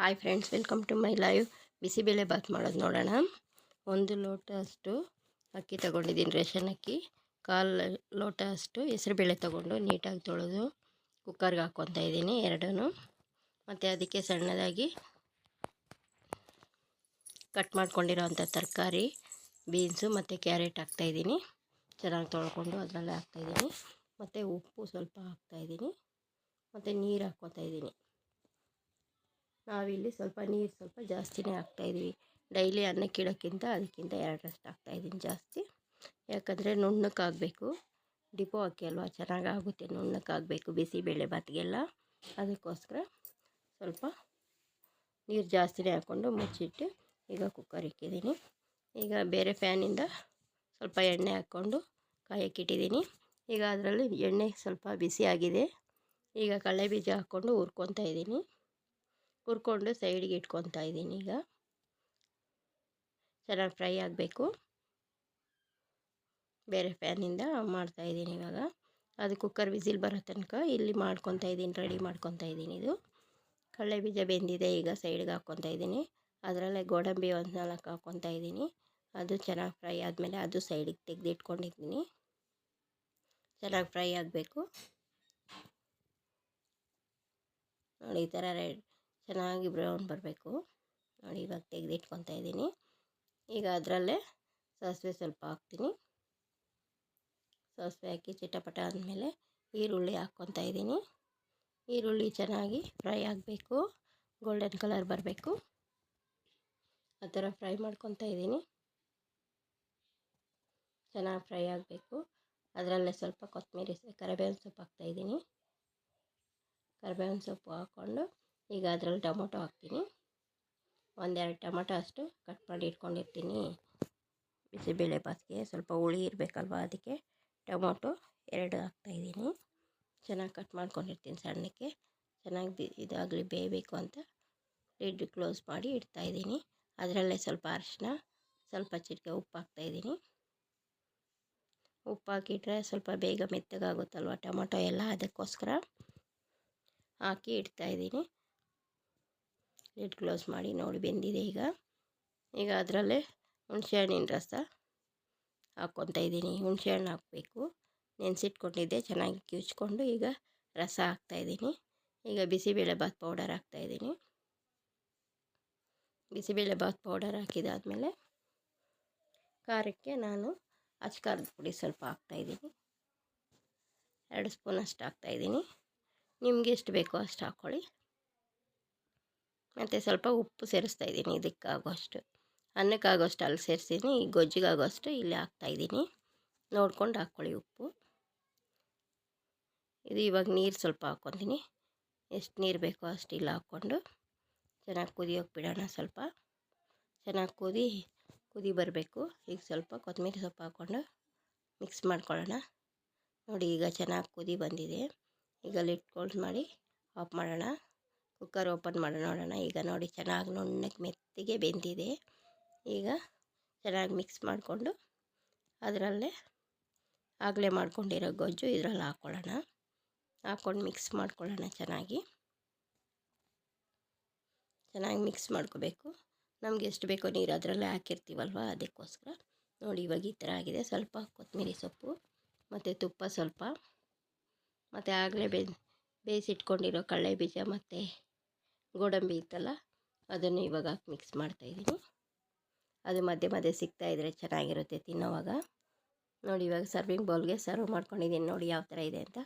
Hi friends welcome to my live bisibele bath ಮಾಡೋದು ನೋಡೋಣ. ಒಂದು ಲೋಟ ಅಷ್ಟು ಅಕ್ಕಿ ತೊಗೊಂಡಿದ್ದೀನಿ, ರೇಷನ್ ಅಕ್ಕಿ. ಕಾಲು ಲೋಟ ಅಷ್ಟು ಹೆಸರುಬೇಳೆ ತೊಗೊಂಡು ನೀಟಾಗಿ ತೊಳೆದು ಕುಕ್ಕರ್ಗೆ ಹಾಕ್ಕೊತಾ ಇದ್ದೀನಿ ಎರಡೂ ಮತ್ತು ಅದಕ್ಕೆ ಸಣ್ಣದಾಗಿ ಕಟ್ ಮಾಡ್ಕೊಂಡಿರೋವಂಥ ತರಕಾರಿ, ಬೀನ್ಸು ಮತ್ತು ಕ್ಯಾರೆಟ್ ಹಾಕ್ತಾಯಿದ್ದೀನಿ ಚೆನ್ನಾಗಿ ತೊಳ್ಕೊಂಡು ಅದರಲ್ಲೇ ಹಾಕ್ತಾಯಿದ್ದೀನಿ ಮತ್ತು ಉಪ್ಪು ಸ್ವಲ್ಪ ಹಾಕ್ತಾಯಿದ್ದೀನಿ ಮತ್ತು ನೀರು ಹಾಕ್ಕೊತಾ ಇದ್ದೀನಿ. ನಾವಿಲ್ಲಿ ಸ್ವಲ್ಪ ನೀರು ಸ್ವಲ್ಪ ಜಾಸ್ತಿನೇ ಹಾಕ್ತಾಯಿದ್ದೀವಿ ಡೈಲಿ ಅನ್ನಕ್ಕಿಡೋಕ್ಕಿಂತ ಅದಕ್ಕಿಂತ ಎರಡರಷ್ಟು ಹಾಕ್ತಾಯಿದ್ದೀನಿ ಜಾಸ್ತಿ. ಯಾಕಂದರೆ ನುಣ್ಣಕ್ಕಾಗಬೇಕು ಡಿಪೋ ಹಾಕಿ ಅಲ್ವಾ? ಚೆನ್ನಾಗಾಗುತ್ತೆ ನುಣ್ಣಕ್ಕಾಗಬೇಕು ಬಿಸಿಬೇಳೆ ಭಾತ್ಗೆಲ್ಲ ಅದಕ್ಕೋಸ್ಕರ ಸ್ವಲ್ಪ ನೀರು ಜಾಸ್ತಿನೇ ಹಾಕ್ಕೊಂಡು ಮುಚ್ಚಿಟ್ಟು ಈಗ ಕುಕ್ಕರ್ ಇಕ್ಕಿದ್ದೀನಿ. ಈಗ ಬೇರೆ ಫ್ಯಾನಿಂದ ಸ್ವಲ್ಪ ಎಣ್ಣೆ ಹಾಕ್ಕೊಂಡು ಕಾಯಕ್ಕಿಟ್ಟಿದ್ದೀನಿ ಈಗ ಅದರಲ್ಲಿ ಎಣ್ಣೆ ಸ್ವಲ್ಪ ಬಿಸಿ ಆಗಿದೆ. ಈಗ ಕಡಲೆ ಬೀಜ ಹಾಕ್ಕೊಂಡು ಹುರ್ಕೊತಾ ಇದ್ದೀನಿ. ಹುರ್ಕೊಂಡು ಸೈಡಿಗೆ ಇಟ್ಕೊತಾ ಇದ್ದೀನಿ ಈಗ. ಚೆನ್ನಾಗಿ ಫ್ರೈ ಆಗಬೇಕು. ಬೇರೆ ಫ್ಯಾನಿಂದ ಮಾಡ್ತಾಯಿದ್ದೀನಿ ಇವಾಗ. ಅದು ಕುಕ್ಕರ್ ವಿಸಿಲ್ ಬರೋ ತನಕ ಇಲ್ಲಿ ಮಾಡ್ಕೊತಾ ಇದ್ದೀನಿ ರೆಡಿ ಮಾಡ್ಕೊತಾ ಇದ್ದೀನಿ ಇದು. ಕಡಲೆ ಬೀಜ ಬೆಂದಿದೆ ಈಗ ಸೈಡ್ಗೆ ಹಾಕ್ಕೊತಾ ಇದ್ದೀನಿ. ಅದರಲ್ಲೇ ಗೋಡಂಬಿ ಒಂದು ನಾಲ್ಕು ಹಾಕ್ಕೊತಾ ಇದ್ದೀನಿ. ಅದು ಚೆನ್ನಾಗಿ ಫ್ರೈ ಆದಮೇಲೆ ಅದು ಸೈಡಿಗೆ ತೆಗೆದಿಟ್ಕೊಂಡಿದ್ದೀನಿ. ಚೆನ್ನಾಗಿ ಫ್ರೈ ಆಗಬೇಕು. ನೋಡಿ ಈ ಥರ ರೆಡ್ ಚೆನ್ನಾಗಿ ಬ್ರೌನ್ ಬರಬೇಕು. ನೋಡಿ ಇವಾಗ ತೆಗೆದಿಟ್ಕೊತಾ ಇದ್ದೀನಿ. ಈಗ ಅದರಲ್ಲೇ ಸಾಸಿವೆ ಸ್ವಲ್ಪ ಹಾಕ್ತೀನಿ. ಸಾಸಿವೆ ಹಾಕಿ ಚಿಟಪಟ ಆದಮೇಲೆ ಈರುಳ್ಳಿ ಹಾಕ್ಕೊತಾ ಇದ್ದೀನಿ. ಈರುಳ್ಳಿ ಚೆನ್ನಾಗಿ ಫ್ರೈ ಆಗಬೇಕು. ಗೋಲ್ಡನ್ ಕಲರ್ ಬರಬೇಕು. ಆ ಥರ ಫ್ರೈ ಮಾಡ್ಕೊತಾ ಇದ್ದೀನಿ. ಚೆನ್ನಾಗಿ ಫ್ರೈ ಆಗಬೇಕು. ಅದರಲ್ಲೇ ಸ್ವಲ್ಪ ಕೊತ್ತಂಬರಿ ಕರಿಬೇವಿನ ಸೊಪ್ಪು ಹಾಕ್ತಾಯಿದ್ದೀನಿ ಕರಿಬೇವಿನ ಸೊಪ್ಪು ಹಾಕ್ಕೊಂಡು ಈಗ ಅದರಲ್ಲಿ ಟೊಮೊಟೊ ಹಾಕ್ತೀನಿ. ಒಂದೆರಡು ಟೊಮೊಟೊ ಅಷ್ಟು ಕಟ್ ಮಾಡಿ ಇಟ್ಕೊಂಡಿರ್ತೀನಿ. ಬಿಸಿಬೇಳೆ ಬಾತ್ಗೆ ಸ್ವಲ್ಪ ಹುಳಿ ಇರಬೇಕಲ್ವ ಅದಕ್ಕೆ ಟೊಮೊಟೊ ಎರಡು ಹಾಕ್ತಾಯಿದ್ದೀನಿ ಚೆನ್ನಾಗಿ ಕಟ್ ಮಾಡ್ಕೊಂಡಿರ್ತೀನಿ ಸಣ್ಣಕ್ಕೆ. ಚೆನ್ನಾಗಿ ಬಿ ಇದಾಗಲಿ ಬೇಯಬೇಕು ಅಂತ ಲಿಡ್ ಕ್ಲೋಸ್ ಮಾಡಿ ಇಡ್ತಾಯಿದ್ದೀನಿ ಅದರಲ್ಲೇ ಸ್ವಲ್ಪ ಅರಿಶಿನ ಸ್ವಲ್ಪ ಚಿಟಿಕೆ ಉಪ್ಪು ಹಾಕ್ತಾಯಿದ್ದೀನಿ ಉಪ್ಪು ಹಾಕಿಟ್ರೆ ಸ್ವಲ್ಪ ಬೇಗ ಮೆತ್ತಗಾಗುತ್ತಲ್ವ ಟೊಮೊಟೊ ಎಲ್ಲ ಅದಕ್ಕೋಸ್ಕರ ಹಾಕಿ ಇಡ್ತಾಯಿದ್ದೀನಿ ಲಿಡ್ ಕ್ಲೋಸ್ ಮಾಡಿ ನೋಡಿ ಬೆಂದಿದೆ ಈಗ. ಈಗ ಅದರಲ್ಲೇ ಹುಣಸೆಹಣ್ಣಿನ ರಸ ಹಾಕ್ಕೊತಾ ಇದ್ದೀನಿ. ಹುಣಸೆಹಣ್ಣು ಹಾಕಬೇಕು. ನೆನೆಸಿಟ್ಕೊಂಡಿದ್ದೆ, ಚೆನ್ನಾಗಿ ಕಿವುಚ್ಕೊಂಡು ಈಗ ರಸ ಹಾಕ್ತಾಯಿದ್ದೀನಿ ಈಗ ಬಿಸಿಬೇಳೆ ಬಾತ್ ಪೌಡರ್ ಹಾಕ್ತಾಯಿದ್ದೀನಿ ಬಿಸಿಬೇಳೆ ಬಾತ್ ಪೌಡರ್ ಹಾಕಿದಾದಮೇಲೆ ಖಾರಕ್ಕೆ ನಾನು ಅಚ್ಕಾರದ ಪುಡಿ ಸ್ವಲ್ಪ ಹಾಕ್ತಾಯಿದ್ದೀನಿ ಎರಡು ಸ್ಪೂನ್ ಅಷ್ಟು ಹಾಕ್ತಾಯಿದ್ದೀನಿ ನಿಮಗೆ ಎಷ್ಟು ಬೇಕೋ ಅಷ್ಟು ಹಾಕ್ಕೊಳ್ಳಿ. ಮತ್ತು ಸ್ವಲ್ಪ ಉಪ್ಪು ಸೇರಿಸ್ತಾ ಇದ್ದೀನಿ, ಇದಕ್ಕಾಗೋಷ್ಟು. ಅನ್ನಕ್ಕಾಗೋಷ್ಟು ಅಲ್ಲಿ ಸೇರಿಸಿದ್ದೀನಿ ಈ ಗೊಜ್ಜಿಗಾಗೋಷ್ಟು ಇಲ್ಲಿ ಹಾಕ್ತಾಯಿದ್ದೀನಿ ನೋಡ್ಕೊಂಡು ಹಾಕ್ಕೊಳ್ಳಿ ಉಪ್ಪು. ಇದು ಇವಾಗ ನೀರು ಸ್ವಲ್ಪ ಹಾಕ್ಕೊತೀನಿ. ಎಷ್ಟು ನೀರು ಬೇಕೋ ಅಷ್ಟು ಇಲ್ಲಿ ಹಾಕ್ಕೊಂಡು. ಚೆನ್ನಾಗಿ ಕುದಿಯೋಕೆ ಬಿಡೋಣ ಸ್ವಲ್ಪ. ಚೆನ್ನಾಗಿ ಕುದಿ ಕುದಿ ಬರಬೇಕು. ಈಗ ಸ್ವಲ್ಪ ಕೊತ್ತಂಬರಿ ಸೊಪ್ಪು ಹಾಕ್ಕೊಂಡು ಮಿಕ್ಸ್ ಮಾಡ್ಕೊಳ್ಳೋಣ. ನೋಡಿ ಈಗ ಚೆನ್ನಾಗಿ ಕುದಿ ಬಂದಿದೆ. ಈಗ ಲಿಟ್ ಕ್ಲೋಸ್ ಮಾಡಿ ಆಫ್ ಮಾಡೋಣ. ಕುಕ್ಕರ್ ಓಪನ್ ಮಾಡಿ, ನೋಡೋಣ. ಈಗ ನೋಡಿ, ಚೆನ್ನಾಗಿ ನುಣ್ಣಕ್ಕೆ ಮೆತ್ತಿಗೆ ಬೆಂದಿದೆ. ಈಗ ಚೆನ್ನಾಗಿ ಮಿಕ್ಸ್ ಮಾಡಿಕೊಂಡು ಅದರಲ್ಲೇ ಆಗಲೇ ಮಾಡ್ಕೊಂಡಿರೋ ಗೊಜ್ಜು ಇದರಲ್ಲಿ ಹಾಕ್ಕೊಳ್ಳೋಣ ಹಾಕ್ಕೊಂಡು ಮಿಕ್ಸ್ ಮಾಡ್ಕೊಳ್ಳೋಣ ಚೆನ್ನಾಗಿ. ಚೆನ್ನಾಗಿ ಮಿಕ್ಸ್ ಮಾಡ್ಕೋಬೇಕು. ನಮ್ಗೆ ಎಷ್ಟು ಬೇಕೋ ನೀರು ಅದರಲ್ಲೇ ಹಾಕಿರ್ತೀವಲ್ವ? ಅದಕ್ಕೋಸ್ಕರ ನೋಡಿ, ಇವಾಗ ಈ ಥರ ಆಗಿದೆ. ಸ್ವಲ್ಪ ಕೊತ್ತಂಬರಿ ಸೊಪ್ಪು, ಮತ್ತು ತುಪ್ಪ ಸ್ವಲ್ಪ, ಮತ್ತು ಆಗಲೇ ಬೇಯಿಸಿಟ್ಕೊಂಡಿರೋ ಕಡಲೆ ಬೀಜ, ಮತ್ತು ಗೋಡಂಬಿ ಇತ್ತಲ್ಲ, ಅದನ್ನು ಇವಾಗ ಹಾಕಿ ಮಿಕ್ಸ್ ಮಾಡ್ತಾಯಿದ್ದೀನಿ ಅದು ಮಧ್ಯೆ ಮಧ್ಯೆ ಸಿಗ್ತಾಯಿದ್ರೆ ಚೆನ್ನಾಗಿರುತ್ತೆ ತಿನ್ನೋವಾಗ. ನೋಡಿ ಇವಾಗ ಸರ್ವಿಂಗ್ ಬೌಲ್ಗೆ ಸರ್ವ್ ಮಾಡ್ಕೊಂಡಿದ್ದೀನಿ ನೋಡಿ ಯಾವ ಥರ ಇದೆ ಅಂತ.